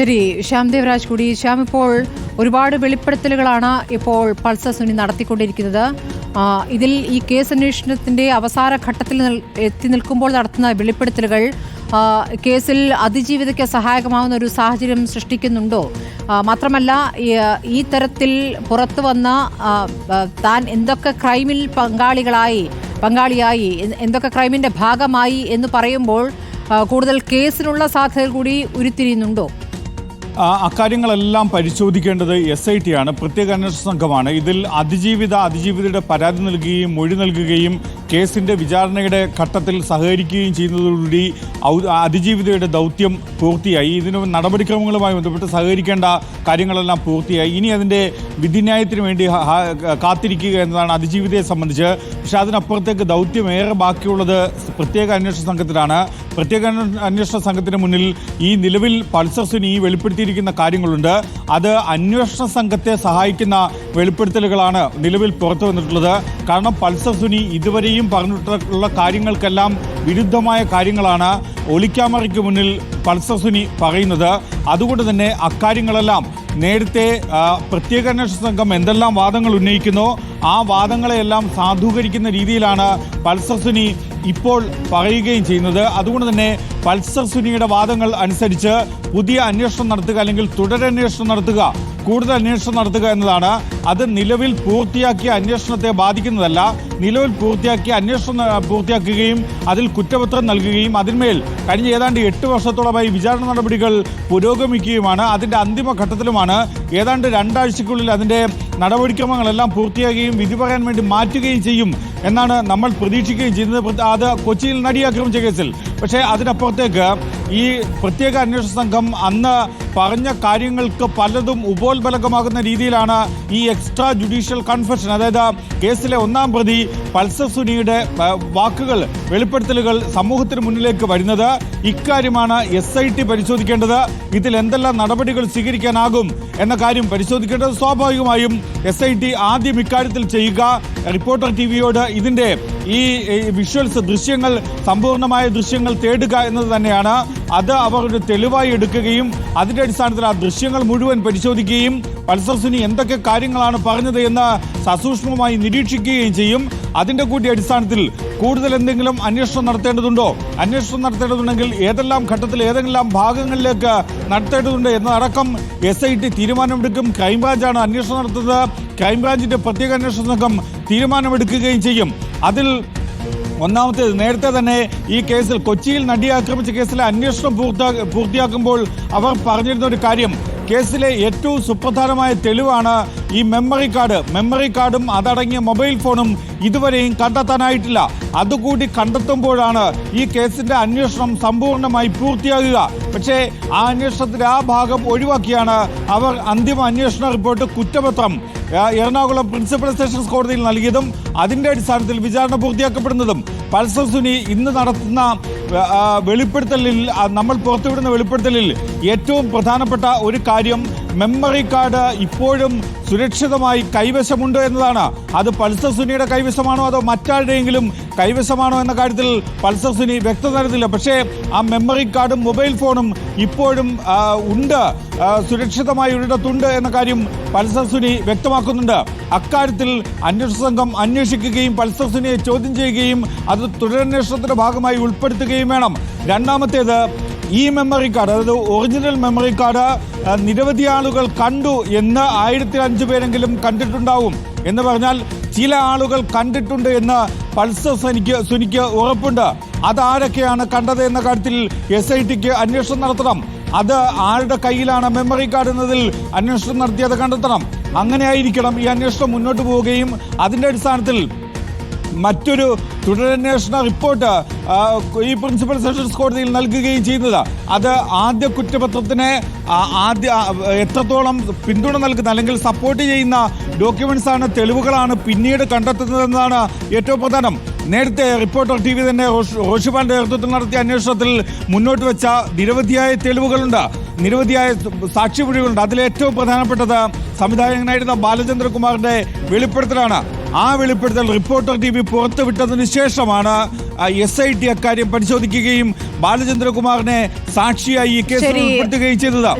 ശരി ശ്യാം ദേവരാജ് കൂടി ശ്യാം ഇപ്പോൾ ഒരുപാട് വെളിപ്പെടുത്തലുകളാണ് ഇപ്പോൾ പൾസർ സുനി നടത്തിക്കൊണ്ടിരിക്കുന്നത്. ഇതിൽ ഈ കേസ് അന്വേഷണത്തിന്റെ അവസാന ഘട്ടത്തിൽ എത്തി നിൽക്കുമ്പോൾ നടത്തുന്ന വെളിപ്പെടുത്തലുകൾ കേസിൽ അതിജീവിതയ്ക്ക് സഹായകമാവുന്ന ഒരു സാഹചര്യം സൃഷ്ടിക്കുന്നുണ്ടോ? മാത്രമല്ല ഈ- തരത്തിൽ പുറത്തു വന്ന താൻ എന്തൊക്കെ ക്രൈമിൽ പങ്കാളികളായി പങ്കാളിയായി എന്തൊക്കെ ക്രൈമിന്റെ ഭാഗമായി എന്ന് പറയുമ്പോൾ കൂടുതൽ കേസിനുള്ള സാധ്യതകൾ കൂടി ഉരുത്തിരിയുന്നുണ്ടോ? അക്കാര്യങ്ങളെല്ലാം പരിശോധിക്കേണ്ടത് എസ് ഐ ടി ആണ്. പ്രത്യേക അന്വേഷണ സംഘമാണ്. ഇതിൽ അതിജീവിത അതിജീവിതയുടെ പരാതി നൽകുകയും മൊഴി നൽകുകയും കേസിന്റെ വിചാരണയുടെ ഘട്ടത്തിൽ സഹകരിക്കുകയും ചെയ്യുന്നതോടുകൂടി അതിജീവിതയുടെ ദൗത്യം പൂർത്തിയായി. ഇതിന് നടപടിക്രമങ്ങളുമായി ബന്ധപ്പെട്ട് സഹകരിക്കേണ്ട കാര്യങ്ങളെല്ലാം പൂർത്തിയായി. ഇനി അതിന്റെ വിധിന്യായത്തിന് വേണ്ടി കാത്തിരിക്കുക എന്നതാണ് അതിജീവിതയെ സംബന്ധിച്ച്. പക്ഷെ അതിനപ്പുറത്തേക്ക് ദൗത്യം ഏറെ ബാക്കിയുള്ളത് പ്രത്യേക അന്വേഷണ സംഘത്തിലാണ്. പ്രത്യേക അന്വേഷണ സംഘത്തിന് മുന്നിൽ ഈ നിലവിൽ പൾസർ സുനി വെളിപ്പെടുത്തിയിരിക്കുന്ന കാര്യങ്ങളുണ്ട്. അത് അന്വേഷണ സംഘത്തെ സഹായിക്കുന്ന വെളിപ്പെടുത്തലുകളാണ് നിലവിൽ പുറത്തു വന്നിട്ടുള്ളത്. കാരണം പൾസർ സുനി ഇതുവരെയും പറഞ്ഞിട്ടുള്ള കാര്യങ്ങൾക്കെല്ലാം വിരുദ്ധമായ കാര്യങ്ങളാണ്. ഒളിക്യാമറയ്ക്ക് മുന്നിൽ പൾസർ സുനി പറയുന്നത് അതുകൊണ്ട് തന്നെ അക്കാര്യങ്ങളെല്ലാം നേരത്തെ പ്രത്യേക അന്വേഷണ സംഘം എന്തെല്ലാം വാദങ്ങൾ ഉന്നയിക്കുന്നോ ആ വാദങ്ങളെയെല്ലാം സാധൂകരിക്കുന്ന രീതിയിലാണ് പൾസർ സുനി ഇപ്പോൾ പറയുകയും ചെയ്യുന്നത്. അതുകൊണ്ട് തന്നെ പൾസർ സുനിയുടെ വാദങ്ങൾ അനുസരിച്ച് പുതിയ അന്വേഷണം നടത്തുക അല്ലെങ്കിൽ തുടരന്വേഷണം നടത്തുക കൂടുതൽ അന്വേഷണം നടത്തുക എന്നതാണ്. അത് നിലവിൽ പൂർത്തിയാക്കിയ അന്വേഷണത്തെ ബാധിക്കുന്നതല്ല. നിലവിൽ പൂർത്തിയാക്കിയ അന്വേഷണം പൂർത്തിയാക്കുകയും അതിൽ കുറ്റപത്രം നൽകുകയും അതിന്മേൽ കഴിഞ്ഞ ഏതാണ്ട് എട്ട് വർഷത്തോളമായി വിചാരണ നടപടികൾ പുരോഗമിക്കുകയുമാണ്. അതിന്റെ അന്തിമഘട്ടത്തിലുമാണ്. ഏതാണ്ട് രണ്ടാഴ്ചക്കുള്ളിൽ അതിന്റെ നടപടിക്രമങ്ങളെല്ലാം പൂർത്തിയാകുകയും വിധി പറയാൻ വേണ്ടി മാറ്റുകയും ചെയ്യും എന്നാണ് നമ്മൾ പ്രതീക്ഷിക്കുകയും ചെയ്യുന്നത്. അത് കൊച്ചിയിൽ നടി ആക്രമിച്ച കേസിൽ. പക്ഷേ അതിനപ്പുറത്തേക്ക് ഈ പ്രത്യേക അന്വേഷണ സംഘം അന്ന് പറഞ്ഞ കാര്യങ്ങൾക്ക് പലതും ഉപോത്ബലകമാകുന്ന രീതിയിലാണ് ഈ എക്സ്ട്രാ ജുഡീഷ്യൽ കൺഫെഷൻ അതായത് കേസിലെ ഒന്നാം പ്രതി പൾസർ സുനിയുടെ വാക്കുകൾ വെളിപ്പെടുത്തലുകൾ സമൂഹത്തിന് മുന്നിലേക്ക് വരുന്നത്. ഇക്കാര്യമാണ് എസ് ഐ ടി പരിശോധിക്കേണ്ടത്. ഇതിൽ എന്തെല്ലാം നടപടികൾ സ്വീകരിക്കാനാകും എന്ന കാര്യം പരിശോധിക്കേണ്ടത് സ്വാഭാവികമായും എസ് ഐ ടി ആദ്യം ഇക്കാര്യത്തിൽ ചെയ്യുക. റിപ്പോർട്ടർ ടി വിയോട് ഇതിന്റെ ഈ വിഷ്വൽസ് ദൃശ്യങ്ങൾ സമ്പൂർണമായ ദൃശ്യങ്ങൾ തേടുക എന്നത് തന്നെയാണ്. അത് അവർ ഒരു തെളിവായി എടുക്കുകയും അതിന്റെ അടിസ്ഥാനത്തിൽ ആ ദൃശ്യങ്ങൾ മുഴുവൻ പരിശോധിക്കുകയും പൾസർ സുനി എന്തൊക്കെ കാര്യങ്ങളാണ് പറഞ്ഞത് എന്ന് സസൂക്ഷ്മമായി നിരീക്ഷിക്കുകയും ചെയ്യും. അതിന്റെ കൂടി അടിസ്ഥാനത്തിൽ കൂടുതൽ എന്തെങ്കിലും അന്വേഷണം നടത്തേണ്ടതുണ്ടോ? അന്വേഷണം നടത്തേണ്ടതുണ്ടെങ്കിൽ ഏതെല്ലാം ഘട്ടത്തിൽ ഏതെല്ലാം ഭാഗങ്ങളിലേക്ക് നടത്തേണ്ടതുണ്ട് എന്നതടക്കം എസ് ഐ ടി തീരുമാനമെടുക്കും. ക്രൈംബ്രാഞ്ചാണ് അന്വേഷണം നടത്തുന്നത്. ക്രൈംബ്രാഞ്ചിന്റെ പ്രത്യേക അന്വേഷണ സംഘം തീരുമാനമെടുക്കുകയും ചെയ്യും. അതിൽ ഒന്നാമത്തേത് നേരത്തെ തന്നെ ഈ കേസിൽ കൊച്ചിയിൽ നടിയെ ആക്രമിച്ച കേസിലെ അന്വേഷണം പൂർത്തിയാ- പൂർത്തിയാക്കുമ്പോൾ അവർ പറഞ്ഞിരുന്ന ഒരു കാര്യം. കേസിലെ ഏറ്റവും സുപ്രധാനമായ തെളിവാണ് ഈ മെമ്മറി കാർഡ് മെമ്മറി കാർഡും അതടങ്ങിയ മൊബൈൽ ഫോണും ഇതുവരെയും കണ്ടെത്താനായിട്ടില്ല. അതുകൂടി കണ്ടെത്തുമ്പോഴാണ് ഈ കേസിന്റെ അന്വേഷണം സമ്പൂർണമായി പൂർത്തിയാകുക. പക്ഷേ ആ അന്വേഷണത്തിന്റെ ആ ഭാഗം ഒഴിവാക്കിയാണ് അവർ അന്തിമ അന്വേഷണ റിപ്പോർട്ട് കുറ്റപത്രം എറണാകുളം പ്രിൻസിപ്പൽ സെഷൻസ് കോടതിയിൽ നൽകിയതും അതിന്റെ അടിസ്ഥാനത്തിൽ വിചാരണ പൂർത്തിയാക്കപ്പെടുന്നതും. പൾസർ സുനി ഇന്ന് നടത്തുന്ന വെളിപ്പെടുത്തലിൽ നമ്മൾ പുറത്തുവിടുന്ന വെളിപ്പെടുത്തലിൽ ഏറ്റവും പ്രധാനപ്പെട്ട ഒരു കാര്യം മെമ്മറി കാർഡ് ഇപ്പോഴും സുരക്ഷിതമായി കൈവശമുണ്ടോ എന്നതാണ്. അത് പൾസർ സുനിയുടെ കൈവശമാണോ അതോ മറ്റാരുടെയെങ്കിലും കൈവശമാണോ എന്ന കാര്യത്തിൽ പൾസർ സുനി വ്യക്തത നൽകുന്നില്ല പക്ഷേ ആ മെമ്മറി കാർഡും മൊബൈൽ ഫോണും ഇപ്പോഴും ഉണ്ട്. സുരക്ഷിതമായി ഒരിടത്തുണ്ട് എന്ന കാര്യം പൾസർ സുനി വ്യക്തമാക്കുന്നുണ്ട്. അക്കാര്യത്തിൽ അന്വേഷണ സംഘം അന്വേഷിക്കുകയും പൾസർ സുനിയെ ചോദ്യം ചെയ്യുകയും അത് തുടരന്വേഷണത്തിന്റെ ഭാഗമായി ഉൾപ്പെടുത്തുകയും വേണം. രണ്ടാമത്തേത് ഈ മെമ്മറി കാർഡ് അതായത് ഒറിജിനൽ മെമ്മറി കാർഡ് നിരവധി ആളുകൾ കണ്ടു എന്ന് ആയിരത്തി അഞ്ച് പേരെങ്കിലും കണ്ടിട്ടുണ്ടാവും. എന്ന് പറഞ്ഞാൽ ചില ആളുകൾ കണ്ടിട്ടുണ്ട് എന്ന് പൾസർ സനിക്ക് സുനിക്ക് ഉറപ്പുണ്ട്. അതാരൊക്കെയാണ് കണ്ടത് എന്ന കാര്യത്തിൽ എസ് ഐ ടിക്ക് അന്വേഷണം നടത്തണം. അത് ആരുടെ കയ്യിലാണ് മെമ്മറി കാർഡ് എന്നതിൽ അന്വേഷണം നടത്തി അത് കണ്ടെത്തണം. അങ്ങനെയായിരിക്കണം ഈ അന്വേഷണം മുന്നോട്ട് പോവുകയും അതിന്റെ അടിസ്ഥാനത്തിൽ മറ്റൊരു തുടരന്വേഷണ റിപ്പോർട്ട് ഈ പ്രിൻസിപ്പൽ സെഷൻസ് കോടതിയിൽ നൽകുകയും ചെയ്യുന്നത്. അത് ആദ്യ കുറ്റപത്രത്തിന് ആദ്യ എത്രത്തോളം പിന്തുണ നൽകുന്ന അല്ലെങ്കിൽ സപ്പോർട്ട് ചെയ്യുന്ന ഡോക്യുമെന്റ്സ് ആണ് തെളിവുകളാണ് പിന്നീട് കണ്ടെത്തുന്നതെന്നാണ് ഏറ്റവും പ്രധാനം. നേരത്തെ റിപ്പോർട്ടർ ടി വി തന്നെ റോഷ്- റോഷിപാലിന്റെ നേതൃത്വത്തിൽ നടത്തിയ അന്വേഷണത്തിൽ മുന്നോട്ട് വെച്ച നിരവധിയായ തെളിവുകളുണ്ട്. നിരവധിയായ സാക്ഷിമൊഴികളുണ്ട്. അതിലേറ്റവും പ്രധാനപ്പെട്ടത് സംവിധായകനായിരുന്ന ബാലചന്ദ്രകുമാറിന്റെ വെളിപ്പെടുത്തലാണ്. ആ വെളിപ്പെടുത്തൽ റിപ്പോർട്ടർ ടി വി പുറത്തുവിട്ടതിന് ശേഷമാണ് എസ് ഐ ടി അക്കാര്യം പരിശോധിക്കുകയും ബാലചന്ദ്രകുമാറിനെ സാക്ഷിയായി ഈ കേസിൽ. ഉൾപ്പെടുത്തുകയും ചെയ്തത്